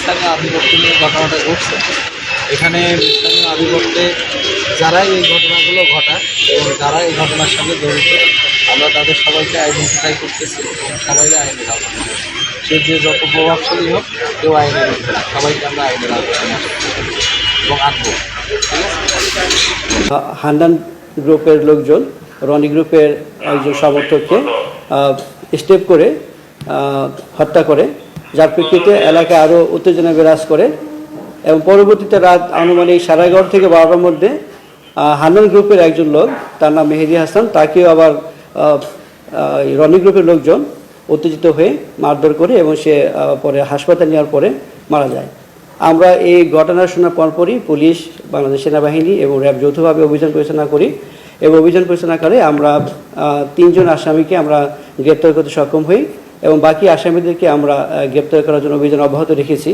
স্থানীয় আধিপত্য নিয়ে ঘটনাটা ঘটছে। এখানে স্থানীয় আধিপত্যে যারাই এই ঘটনাগুলো ঘটায় এবং যারা এই ঘটনার সঙ্গে জড়িত, আমরা তাদের সবাইকে আইডেন্টিফাই করতেছি আওতায় আনব। সে যে যত প্রভাবশালী হোক, কেউ আইনের ঊর্ধ্বে না। সবাইকে আমরা আওতায় এবং আনব। হান্ডান গ্রুপের লোকজন, রনি গ্রুপের একজন সমর্থককে স্টেপ করে হত্যা করে। যার প্রেক্ষিতে এলাকায় আরও উত্তেজনা বিরাজ করে এবং পরবর্তীতে রাত আনুমানিক সাড়ে এগারো থেকে বারোটার মধ্যে হান্নান গ্রুপের একজন লোক, তার নাম মেহেদি হাসান, তাকেও আবার রনি গ্রুপের লোকজন উত্তেজিত হয়ে মারধর করে এবং সে পরে হাসপাতালে নেওয়ার পরে মারা যায়। আমরা এই ঘটনা শোনার পরপরই পুলিশ, বাংলাদেশ সেনাবাহিনী এবং র্যাব যৌথভাবে অভিযান পরিচালনা করি এবং অভিযান পরিচালনা করে আমরা তিনজন আসামিকে আমরা গ্রেপ্তার করতে সক্ষম হই। এবং বাকি আসামিদেরকে আমরা গ্রেপ্তার করার জন্য অভিযান অব্যাহত রেখেছি।